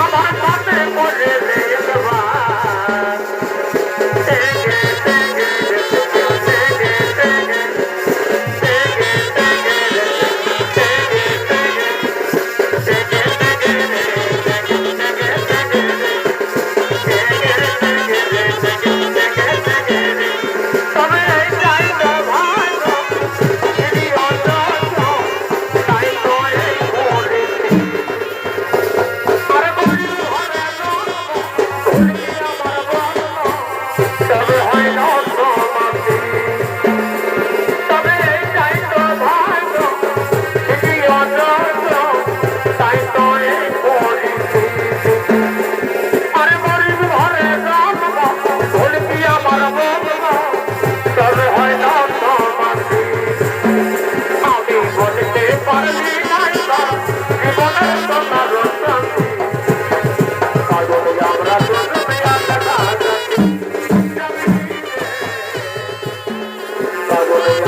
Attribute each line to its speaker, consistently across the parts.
Speaker 1: আমার সাথে করে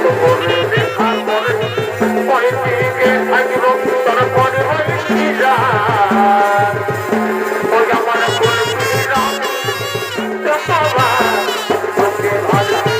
Speaker 1: Thank you.